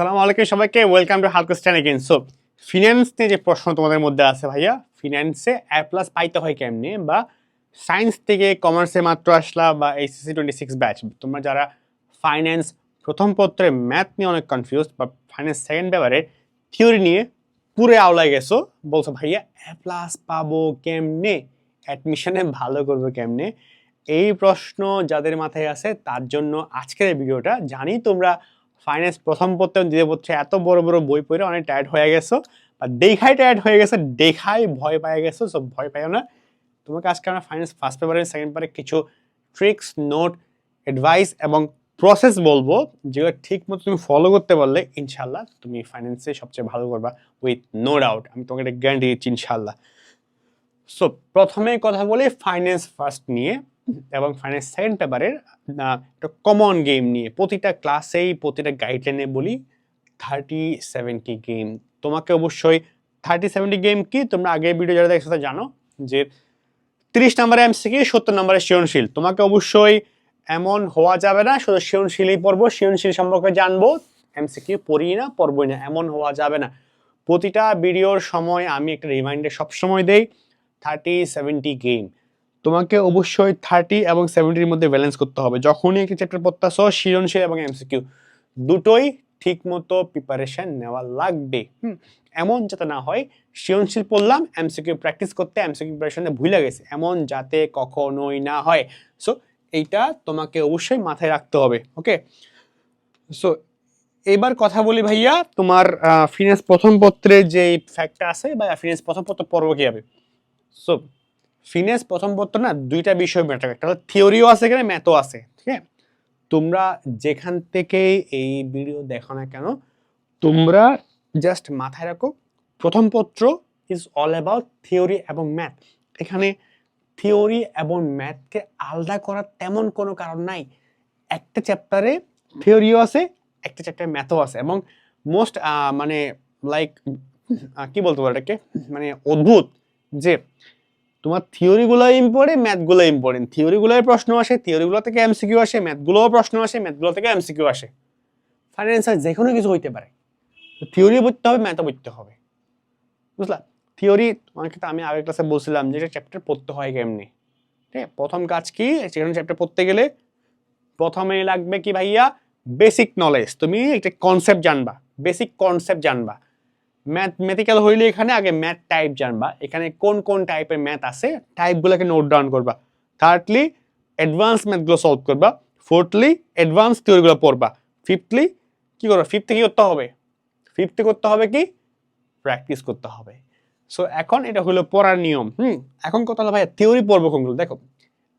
আসসালামু আলাইকুম সবাইকে ওয়েলকাম টু হালকোস্টান এগেন সো ফিনান্স নিয়ে যে প্রশ্ন তোমাদের মধ্যে আছে ভাইয়া ফিনান্সে এ প্লাস পাইতে হয় কেমনে? বা সায়েন্স থেকে কমার্সে মাত্র আসলা বা এইচএসসি টোয়েন্টি সিক্স ব্যাচ তোমরা যারা ফাইন্যান্স প্রথম পত্রে ম্যাথ নিয়ে অনেক কনফিউজ বা ফাইন্যান্স সেকেন্ড পেপারে থিওরি নিয়ে পুরো আওলায় গেছো, বলছো ভাইয়া এ প্লাস পাবো কেমনে? অ্যাডমিশনে ভালো করব কেমনে? এই প্রশ্ন যাদের মাথায় আছে, তার জন্য আজকের এই ভিডিওটা জানি তোমরা ফাইন্যান্স প্রথম পড়তে দ্বিতীয় পড়তে এত বড় বড় বই পড়ে অনেক টায়ার্ড হয়ে গেছো, বা দেখাই টায়ার্ড হয়ে গেছে দেখাই ভয় পেয়ে গেছো সব ভয় পাইও না। তোমাকে আজকে আমরা ফাইন্যান্স ফার্স্ট পেপারে সেকেন্ড পেপারে কিছু ট্রিক্স নোট অ্যাডভাইস এবং প্রসেস বলব, যেগুলো ঠিক মতো তুমি ফলো করতে পারলে ইনশাল্লাহ তুমি ফাইন্যান্সে সবচেয়ে ভালো করবা উইথ নো ডাউট আমি তোমাকে একটা গ্যারান্টি দিচ্ছি ইনশাল্লাহ সো প্রথমে কথা বলি ফাইন্যান্স ফার্স্ট নিয়ে। এবং ফাইন্যান্স সেকেন্ড পেপারের একটা কমন গেম নিয়ে, প্রতিটা ক্লাসেই প্রতিটা গাইডলাইনে বলি থার্টি সেভেন্টি গেম তোমাকে অবশ্যই থার্টি সেভেন্টি গেম কি? তোমরা আগের ভিডিও যারা দেখছ জানো যে তিরিশ নম্বরে এমসিকি সত্তর নম্বরে সৃজনশীল। তোমাকে অবশ্যই এমন হওয়া যাবে না, শুধু সৃজনশীলই পড়ব, সৃজনশীল সম্পর্কে জানব এমসিকিউ পড়ি না, পড়বই না, এমন হওয়া যাবে না। প্রতিটা ভিডিওর সময় আমি একটা রিমাইন্ডার সবসময় দেই থার্টি সেভেন্টি গেম তোমাকে অবশ্যই থার্টি এবং সেভেন্টির মধ্যে ব্যালেন্স করতে হবে। যখনই একটি চ্যাপ্টার পড়তেছো সৃজনশীল এবং এমসিকিউ দুটোই ঠিক মতো প্রিপারেশন নেওয়া লাগবে। হুম, এমন যাতে না হয়, সৃজনশীল পড়লাম এমসিকিউ প্র্যাকটিস করতে এমসিকিউ প্রিপারেশনে ভুলে গেছে, এমন যাতে কখনোই না হয়। সো এইটা তোমাকে অবশ্যই মাথায় রাখতে হবে ওকে সো এবার কথা বলি ভাইয়া, তোমার ফিনান্স প্রথম পত্রে যে ফ্যাক্টটা আছে বা ফিনান্স প্রথম পত্র পর্ব কী হবে? সো ফিনান্স প্রথম পত্র না, দুইটা বিষয় ম্যাটার একটা থিওরিও আছে এখানে ম্যাথও আছে, ঠিক আছে? তোমরা যেখান থেকেই এই ভিডিও দেখো না কেন, তোমরা জাস্ট মাথায় রাখো, প্রথম পত্র ইজ অল অ্যাবাউট থিওরি এবং ম্যাথ এখানে থিওরি এবং ম্যাথকে আলাদা করার তেমন কোনো কারণ নাই। একটা চ্যাপ্টারে থিওরিও আছে, একটা চ্যাপ্টারে ম্যাথও আছে এবং মোস্ট মানে লাইক কি বলতে পারো এটাকে? মানে অদ্ভুত যে তোমার থিওরিগুলো ইম্পর্টেন্ট ম্যাথগুলো ইম্পর্টেন্ট থিওরিগুলোর প্রশ্ন আসে, থিওরিগুলো থেকে এমসিকিউ আসে ম্যাথগুলোও প্রশ্ন আসে ম্যাথগুলো থেকে এমসিকিউ আসে। ফাইন্যান্সার যে কোনো কিছু হইতে পারে। থিওরি পড়তে হবে ম্যাথও পড়তে হবে। বুঝলা? থিওরি তোমার ক্ষেত্রে আমি আগের ক্লাসে বলছিলাম যে এটা চ্যাপ্টার পড়তে হয় কেমনি? ঠিক প্রথম কাজ কি? যেখানে চ্যাপ্টার পড়তে গেলে প্রথমে লাগবে কি ভাইয়া? বেসিক নলেজ তুমি একটা কনসেপ্ট জানবা। বেসিক কনসেপ্ট জানবা। ম্যাথমেটিক্যাল হইলে এখানে আগে ম্যাথ টাইপ জানবা। এখানে কোন কোন টাইপের ম্যাথ আছে? টাইপগুলোকে নোট ডাউন করবা। থার্ডলি অ্যাডভান্স ম্যাথগুলো সলভ করবা। ফোর্থলি অ্যাডভান্স থিওরিগুলো পড়বা। ফিফথলি কি করবা? ফিফথে কি করতে হবে? ফিফথে করতে হবে কি? প্র্যাকটিস করতে হবে। সো এখন এটা হলো পড়ার নিয়ম। হুম? এখন কথা হলো ভাই থিওরি পড়ব কোনগুলো দেখো,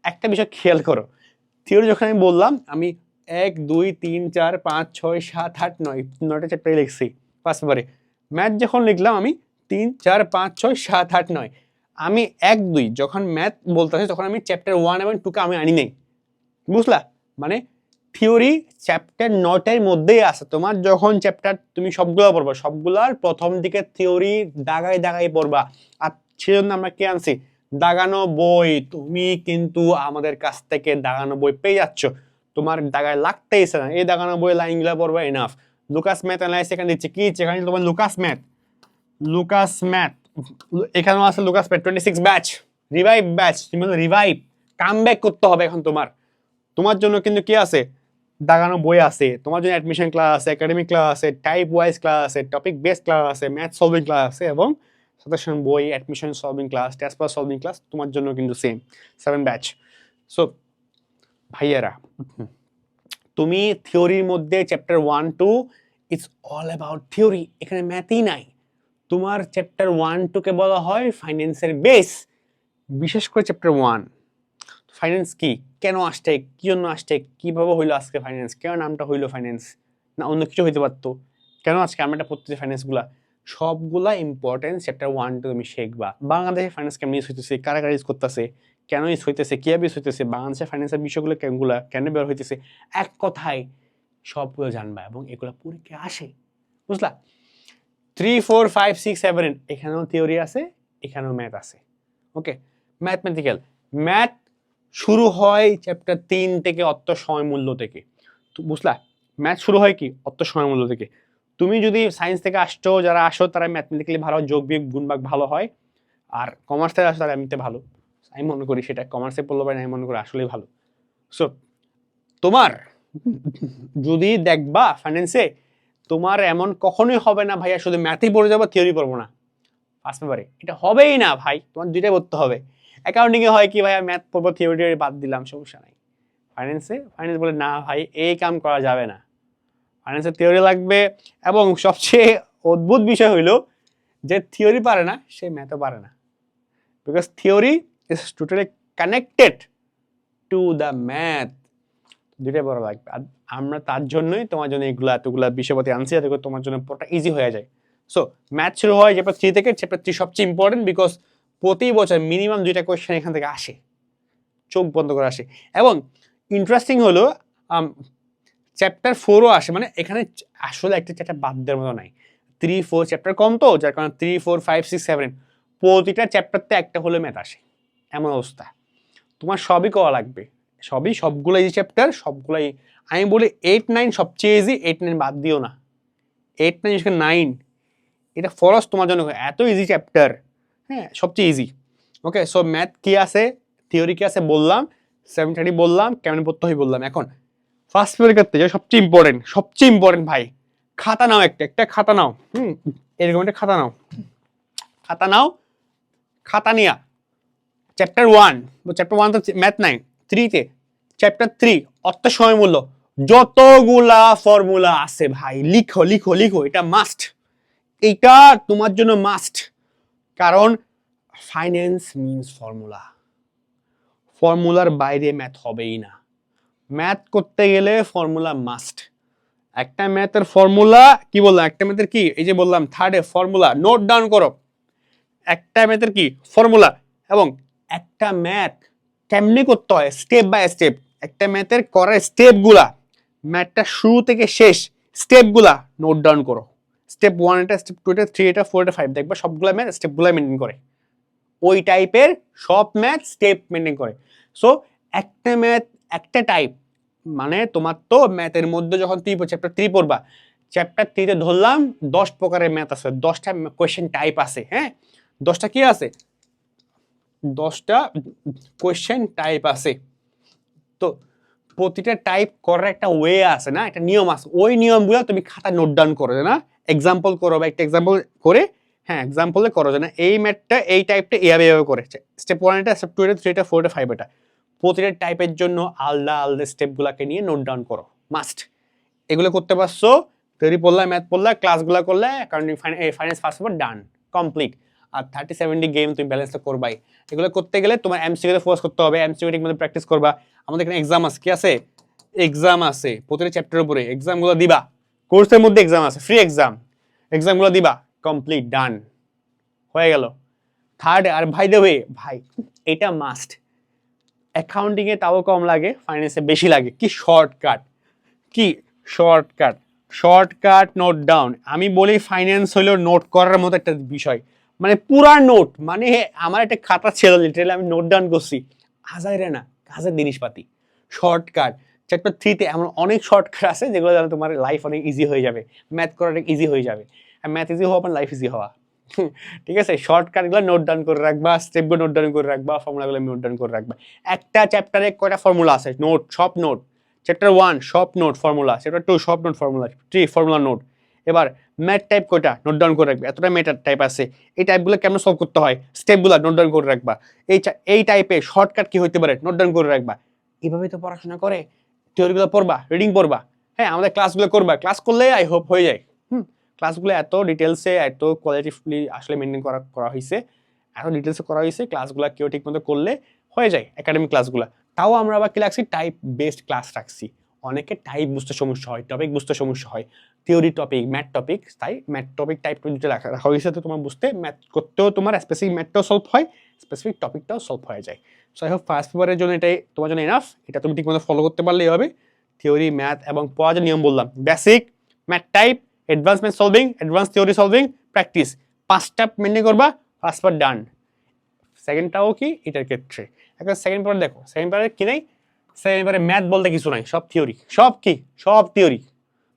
একটা বিষয় খেয়াল করো। থিওরি যখন আমি বললাম, আমি এক, দুই, তিন, চার, পাঁচ, ছয়, সাত, আট, নয়, নয়টা চ্যাপ্টারে লিখছি। ফার্স্ট বারে ম্যাথ যখন লিখলাম আমি তিন, চার, পাঁচ, ছয়, সাত, আট, নয়। আমি এক, দুই, যখন ম্যাথ বলতে আসি তখন আমি চ্যাপ্টার ওয়ান এবং টুকে আমি আনি নেই। বুঝলা? মানে থিওরি চ্যাপ্টার নটার মধ্যেই আছে। তোমার যখন চ্যাপ্টার তুমি সবগুলো পড়বা সবগুলার প্রথম দিকে থিওরি দাগাই দাগাই পড়বা। আর সেজন্য আমরা কে আনছি? দাগানো বই। তুমি কিন্তু আমাদের কাছ থেকে দাগানো বই পেয়ে যাচ্ছ। তোমার দাগায় লাগতেইছে না। এই দাগানো বই লাইনগুলো পড়বা এনাফ লুকাস ম্যাথ অ্যানালাইস এখানে দিচ্ছে। কি? এখানে তোমার লুকাস ম্যাথ লুকাস ম্যাথ এখানেও আছে Lucas math twenty six batch revive batch তুমি রিভাইভ কাম ব্যাক করতে হবে এখন তোমার। তোমার জন্য কিন্তু কি আছে? দাগানো বই আছে। তোমার জন্য অ্যাডমিশন ক্লাস আছে একাডেমিক ক্লাস আছে টাইপ ওয়াইজ ক্লাস আছে টপিক বেস ক্লাস আছে ম্যাথ সলভিং ক্লাস আছে এবং সাজেশন বই admission solving class test pass solving class তোমার জন্য কিন্তু সেম সেভেন ব্যাচ সো ভাইয়ারা তুমি থিওরির মধ্যে chapter one two it's all about theory এখানে ম্যাথই নাই। তোমার চ্যাপ্টার ওয়ান টুকে বলা হয় ফাইন্যান্সের বেস বিশেষ করে চ্যাপ্টার ওয়ান ফাইন্যান্স কি? কেন আসছে? কী জন্য আসছে? কীভাবে হইল আজকে ফাইন্যান্স কেন নামটা হইল ফাইন্যান্স না, অন্য কিছু হইতে পারতো। কেন আজকে আমরা এটা পড়তেছি ফাইন্যান্সগুলা সবগুলা ইম্পর্টেন্ট চ্যাপ্টার ওয়ান টু তুমি শিখবা। বাংলাদেশে ফাইন্যান্স কেমন ইউজ হইতেছে, কারা কারা ইউজ করতেছে, কেন ইউজ হইতেছে, কীভাবে ইউজ হইতেছে, বাংলাদেশের ফাইন্যান্সের বিষয়গুলো কেমগুলা, কেন বের হইতেছে, এক কথায় সবগুলো জানবা এবং এগুলো পরীক্ষা আসে, বুঝলা? Three four five six seven eight এখানেও থিওরি আছে, এখানেও ম্যাথ আছে ওকে ম্যাথমেটিক্যাল ম্যাথ শুরু হয় চ্যাপ্টার তিন থেকে অর্থ সময় মূল্য থেকে বুঝলা? ম্যাথ শুরু হয় কি? অর্থ সময় মূল্য থেকে। তুমি যদি সায়েন্স থেকে আসছো, যারা আসো, তারা ম্যাথমেটিক্যালি ভালো, যোগ বিয়োগ, গুণ ভাগ ভালো হয়। আর কমার্স থেকে আসো, তারা এমনিতে ভালো। আমি মনে করি সেটা। কমার্সে পড়ল পারে আমি মনে করি আসলেই ভালো। সো তোমার যদি দেখবা ফাইন্যান্সে তোমার এমন কখনোই হবে না ভাইয়া, শুধু ম্যাথই পড়ে যাব থিওরি পড়ব না। ফার্স্ট পেপারে এটা হবেই না ভাই। তোমার দুইটাই পড়তে হবে। অ্যাকাউন্টিংয়ে হয় কি ভাইয়া ম্যাথ পড়ব থিওরি বাদ দিলাম, সমস্যা নাই। ফাইন্যান্সে ফাইন্যান্স বলে না ভাই, এই কাম করা যাবে না। ফাইন্যান্সের থিওরি লাগবে এবং সবচেয়ে অদ্ভুত বিষয় হইল যে থিওরি পারে না, সে ম্যাথও পারে না। Because theory is totally connected to the math দুইটাই বড় লাগবে। আমরা তার জন্যই তোমার জন্য এগুলো এতগুলো বিষয়পাতি আনছি যাতে তোমার জন্য পুরোটা ইজি হয়ে যায়। সো ম্যাথ শুরু হয় চ্যাপ্টার থ্রি থেকে। চ্যাপ্টার থ্রি সবচেয়ে ইম্পর্টেন্ট বিকজ প্রতি বছর মিনিমাম দুইটা কোয়েশ্চেন এখান থেকে আসে। চোখ বন্ধ করে আসে। এবং ইন্টারেস্টিং হলো চ্যাপ্টার ফোরও আসে মানে এখানে আসলে একটা চ্যাপ্টার বাদ দেওয়ার মতো নাই। থ্রি ফোর চ্যাপ্টার কম তো, যার কারণে three four five six seven প্রতিটা চ্যাপ্টারতে একটা হলে ম্যাথ আসে। এমন অবস্থা। তোমার সবই করা লাগবে। সবই, সবগুলো ইজি চ্যাপ্টার সবগুলাই, আমি বলি এইট নাইন সবচেয়ে ইজি এইট নাইন বাদ দিও না। এইট নাইন নাইন এটা ফরস তোমার জন্য এত ইজি চ্যাপ্টার হ্যাঁ সবচেয়ে ইজি ওকে সো ম্যাথ কী আছে? থিওরি কী আছে? বললাম। সেভেন থার্টি বললাম, কেমন পড়তে হয় বললাম। এখন ফার্স্ট পেপার যে সবচেয়ে ইম্পর্টেন্ট সবচেয়ে ইম্পর্টেন্ট ভাই, খাতা নাও একটা একটা খাতা নাও, হুম, এরকম একটা খাতা নাও। খাতা নাও, খাতা নিয়া। চ্যাপ্টার ওয়ান চ্যাপ্টার ওয়ান তো ম্যাথ নাই থ্রিতে চ্যাপ্টার থ্রি অর্থ সময় মূল্য। যতগুলা ফর্মুলা আছে ভাই, লিখো লিখো লিখো, এটা মাস্ট এইটা তোমার জন্য মাস্ট কারণ ফাইন্যান্স মিনস ফর্মুলা ফর্মুলার বাইরে ম্যাথ হবেই না। ম্যাথ করতে গেলে ফর্মুলা মাস্ট। একটা ম্যাথের ফর্মুলা, কি বললাম? একটা ম্যাথের কি? এই যে বললাম থার্ডে ফর্মুলা নোট ডাউন করো। একটা ম্যাথের কি? ফর্মুলা। এবং একটা ম্যাথ কেমনি করতে হয়? স্টেপ বাই স্টেপ একটা ম্যাথের করার স্টেপগুলা ম্যাথটা শুরু থেকে শেষ স্টেপগুলা নোট ডাউন করো। স্টেপ ওয়ান এটা স্টেপ টু এটা থ্রি এটা ফোর এটা ফাইভ দেখবা সবগুলা ম্যাথ স্টেপগুলা মেনটেন করে। ওই টাইপের সব ম্যাথ স্টেপ মেনটেন করে। সো একটা ম্যাথ, একটা টাইপ মানে তোমার তো ম্যাথের মধ্যে যখন তুই চ্যাপ্টার থ্রি পড়বা চ্যাপ্টার থ্রিতে ধরলাম দশ প্রকারের ম্যাথ আছে, দশটা কোয়েশ্চেন টাইপ আছে হ্যাঁ? দশটা কি আছে? দশটা কোয়েশ্চেন টাইপ আছে। তো প্রতিটা টাইপ করার একটা ওয়ে আছে না, একটা নিয়ম আছে। ওই নিয়মগুলো তুমি খাতা নোট ডাউন করো না এক্সাম্পল করো বা একটা এক্সাম্পল করে হ্যাঁ এক্সাম্পলে করো যে না, এই ম্যাথটা এই টাইপটা এভাবে এভাবে করেছে স্টেপ ওয়ান এটা স্টেপ টু এটা থ্রি এটা ফোর এটা ফাইভ এটা। প্রতিটা টাইপের জন্য আলাদা আলাদা স্টেপগুলোকে নিয়ে নোট ডাউন করো। মাস্ট এগুলো করতে পারছ তৈরি পড়লা ম্যাথ পড়লা ক্লাসগুলো করলে কারণ finance first paper done complete আর থার্টি সেভেন্টি গেম তুমি ব্যালেন্স করবাই। এগুলো করতে গেলে তোমার এমসিকিউতে ফোকাস করতে হবে এমসিকিউ ঠিক মতো প্র্যাকটিস করবা। আমাদের এখানে এক্সাম আছে, কি আছে? এক্সাম আছে, প্রতিটা চ্যাপ্টারের উপরে এক্সামগুলো দিবা। কোর্সের মধ্যে এক্সাম আছে ফ্রি এক্সাম এক্সামগুলো দিবা কমপ্লিট ডান হয়ে গেল। থার্ড আর ভাই দেবে ভাই, এটা মাস্ট অ্যাকাউন্টিংয়ে তাও কম লাগে ফাইন্যান্সে বেশি লাগে। কি shortcut key shortcut shortcut note down আমি বলি ফাইন্যান্স হলো নোট করার মতো একটা বিষয়। মানে পুরা নোট মানে আমার একটা খাতা ছিল লিটারালি আমি নোট ডাউন করছি। হাজারে না হাজার জিনিসপাতি। শর্টকাট চ্যাপ্টার থ্রিতে এমন অনেক শর্টকাট আছে, যেগুলো দ্বারা তোমার লাইফ অনেক ইজি হয়ে যাবে। ম্যাথ করা অনেক ইজি হয়ে যাবে। আর ম্যাথ ইজি হওয়া মানে লাইফ ইজি হওয়া। ঠিক আছে? শর্টকাটগুলো নোট ডাউন করে রাখবা স্টেপগুলো নোট ডাউন করে রাখবা ফর্মুলাগুলো নোট ডাউন করে রাখবা। একটা চ্যাপ্টারে কয়টা ফর্মুলা আছে? নোট সব নোট চ্যাপ্টার ওয়ান সব নোট ফর্মুলা চ্যাপ্টার টু সব note formula three formula note এবার ম্যাথ টাইপ কয়টা? নোট ডাউন করে রাখবে। এতটা ম্যাটার টাইপ আছে। এই টাইপগুলো কেমন সলভ করতে হয়? স্টেপগুলো নোট ডাউন করে রাখবা। এই এই টাইপে শর্টকাট কি হইতে পারে? নোট ডাউন করে রাখবা। এইভাবে তো পড়াশোনা করে। থিওরিগুলো পড়বা রিডিং পড়বা। হ্যাঁ আমাদের ক্লাসগুলো করবা। ক্লাস করলে আই হোপ হয়ে যায়। হুম? ক্লাসগুলো এত ডিটেলসে এত কোয়ালিটিফুলি আসলে মেনটেন করা করা হয়েছে এত ডিটেলসে করা হয়েছে ক্লাসগুলো কেউ ঠিক মতো করলে হয়ে যায় একাডেমিক ক্লাসগুলো তাও আমরা আবার কি রাখছি? টাইপ বেসড ক্লাস রাখছি। অনেকে টাইপ বুঝতে সমস্যা হয় টপিক বুঝতে সমস্যা হয় থিওরি টপিক ম্যাথ টপিক তাই ম্যাথ টপিক টাইপ দুটো রাখা রাখা হয়েছে তো তোমার বুঝতে ম্যাথ করতেও তোমার স্পেসিফিক ম্যাথটাও সলভ হয় স্পেসিফিক টপিকটাও সলভ হয়ে যায়। সো আই হোপ ফার্স্ট পেপারের জন্য এটাই তোমার জন্য এনাফ এটা তুমি ঠিকমতো ফলো করতে পারলেই হবে। থিওরি ম্যাথ এবং পড়া যে নিয়ম বললাম basic math type advance math solving advance theory solving practice পাঁচটা মেনটেন করবা পার্ট ডান সেকেন্ডটাও কি? এটার ক্ষেত্রে। এখন সেকেন্ড পার্ট দেখো। সেকেন্ড পার্টে কি নেই? সেকেন্ড পার্টে ম্যাথ বলতে কিছু নাই, সব থিওরি সব কি? সব থিওরি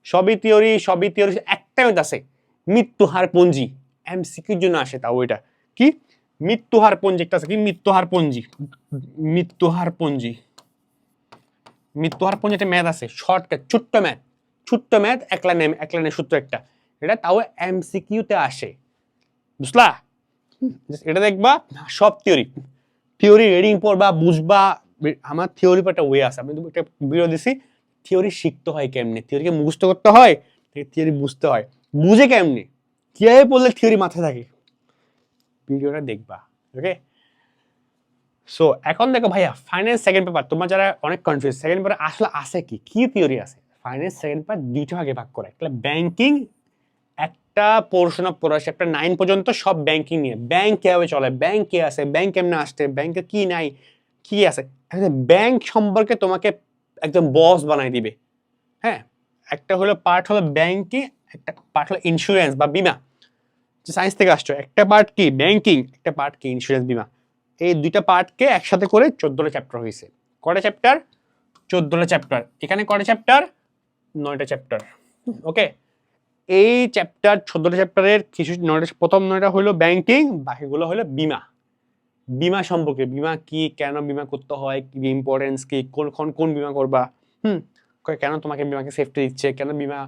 সবই থিওরি সবই থিওরি একটা একটা ম্যাথ আছে মৃত্যুহার পঞ্জি এমসিকিউর জন্য আসে তাও ওইটা কি? মৃত্যুহার পঞ্জি একটা আছে। কি? মৃত্যুহার পঞ্জি মৃত্যুহার পঞ্জি মৃত্যুহার পঞ্জি একটা ম্যাথ আছে শর্টকাট ছোট্ট ম্যাথ ছোট্ট ম্যাথ, এক লাইনে, এক লাইনের সূত্র একটা। এটা তাও এমসিকিউতে আসে। বুঝলা? এটা দেখবা, সব থিওরি থিওরি রিডিং পড়বা, বুঝবা, আমার থিওরি একটা ওয়ে আছে। আমি একটা ভিডিও দিছি থিওরি শিখতে হয় কেমনে? থিওরিকে মুখস্থ করতে হয় থিওরি বুঝতে হয়। বুঝে কেমনে? কীভাবে পড়লে থিওরি মাথায় থাকে? ভিডিওটা দেখবা ওকে সো এখন দেখো ভাইয়া ফাইন্যান্স সেকেন্ড পেপার তোমার যারা অনেক কনফিউজ সেকেন্ড পেপার আসলে আছে কি? কি থিওরি আছে? ফাইন্যান্স সেকেন্ড পার্ট দুইটা ভাগে ভাগ করে একটা ব্যাংকিং একটা পোর্শন অফ পড়া চ্যাপ্টার নাইন পর্যন্ত সব ব্যাংকিং নিয়ে। ব্যাংক কীভাবে চলে? ব্যাংক কে আছে? ব্যাংক কেমনে আসছে? ব্যাংকে কি নাই? কি আছে? ব্যাংক সম্পর্কে তোমাকে একদম বস বানাই দিবে। হ্যাঁ? একটা হলো পার্ট হলো ব্যাংকিং একটা পার্ট হলো ইন্স্যুরেন্স বা বিমা। সায়েন্স থেকে আসছো, একটা পার্ট কি? ব্যাংকিং একটা পার্ট কি? ইন্স্যুরেন্স বিমা। এই দুইটা পার্টকে একসাথে করে চোদ্দোটা চ্যাপ্টার হয়েছে। কটা চ্যাপ্টার চোদ্দোটা চ্যাপ্টার এখানে কটা চ্যাপ্টার নয়টা চ্যাপ্টার ওকে এই চ্যাপ্টার চোদ্দটা চ্যাপ্টারের কিছু নয়টা প্রথম নয়টা হলো ব্যাংকিং বাকিগুলো হলো বিমা। বিমা সম্পর্কে বিমা কি কেন বিমা করতে হয় কি ইম্পর্টেন্স কি কোন কোন বিমা করবা? হুম? কেন তোমাকে বিমাকে সেফটি দিচ্ছে? কেন বিমা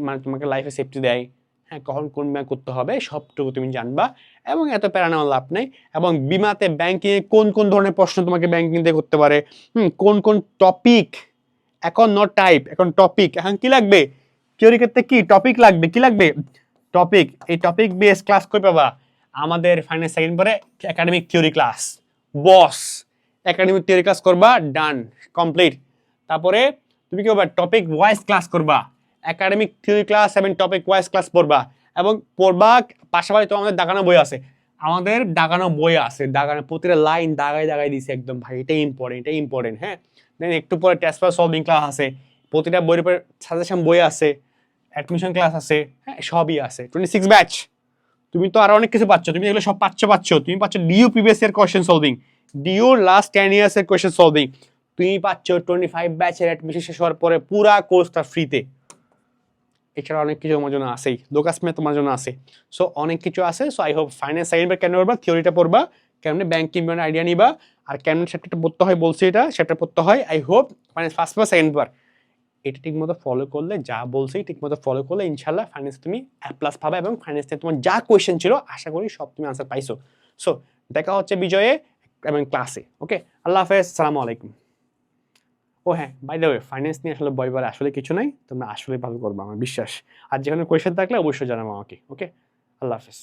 মানে তোমাকে লাইফে সেফটি দেয়? হ্যাঁ কখন কোন বিমা করতে হবে? সবটুকু তুমি জানবা। এবং এত প্যারা নেওয়ার লাভ নেই। এবং বিমাতে ব্যাংকিংয়ে কোন কোন ধরনের প্রশ্ন তোমাকে ব্যাংকিং দিয়ে করতে পারে? হুম কোন কোন টপিক এখন নট টাইপ এখন টপিক এখন কি লাগবে? থিওরি ক্ষেত্রে কি? টপিক লাগবে। কি লাগবে? টপিক এই টপিক বেস ক্লাস কই পাবা? আমাদের ফাইনাল সেকেন্ড পরে academic theory class boss academic theory class করবা ডান কমপ্লিট তারপরে তুমি কি করবা? টপিক ওয়াইজ ক্লাস করবা। একাডেমিক থিওরি ক্লাস এবং টপিক ওয়াইজ ক্লাস পড়বা। এবং পড়বা পাশাপাশি তো আমাদের দাগানো বই আছে। আমাদের দাগানো বই আছে। দাগানো প্রতিটা লাইন দাগাই দাগাই দিছে একদম ভাই। এটা ইম্পর্টেন্ট এটা ইম্পর্টেন্ট হ্যাঁ? দেন একটু পরে টেস্ট পেপার সলভিং ক্লাস আছে। প্রতিটা বইয়ের উপর সাজেশন বই আছে অ্যাডমিশন ক্লাস আছে হ্যাঁ সবই আছে। টোয়েন্টি সিক্স ব্যাচ তুমি তো আরও অনেক কিছু পাচ্ছ। তুমি এগুলো সব পাচ্ছ পাচ্ছ। তুমি পাচ্ছ due previous year question solving due last ten years এর কোয়েশ্চেন সলভিং তুমি পাচ্ছ টোয়েন্টি ফাইভ ব্যাচের অ্যাডমিশন শেষ হওয়ার পরে পুরা কোর্সটা ফ্রিতে এছাড়া অনেক কিছু আমার জন্য আসেই লোকাস মে তোমার জন্য আছে। সো অনেক কিছু আছে। So I hope finance second কেন পড়বা? থিওরিটা পড়বা। কেমনে ব্যাংকিং আইডিয়া নিবা, আর কেমন চ্যাপ্টারটা পড়তে হয় বলছি এটা চ্যাপ্টার পড়তে হয় I hope finance first paper second paper এটা ঠিক মতো ফলো করলে, যা বলছি ঠিক মতো ফলো করলে ইনশাল্লাহ ফাইন্যান্স তুমি প্লাস পাবে এবং ফাইন্যান্স নিয়ে তোমার যা কোয়েশ্চেন ছিল, আশা করি সব তুমি আনসার পাইছো। সো দেখা হচ্ছে বিজয়ে এবং ক্লাসে ওকে আল্লাহ হাফেজ সালামু আলাইকুম। ও হ্যাঁ বাই দ্য ওয়ে ফাইন্যান্স নিয়ে আসলে বই বলে আসলে কিছু নাই, তোমরা আসলে ভালো করবে, আমার বিশ্বাস। আর যেখানে কোয়েশ্চেন থাকলে অবশ্যই জানাব আমাকে ওকে আল্লাহ হাফেজ।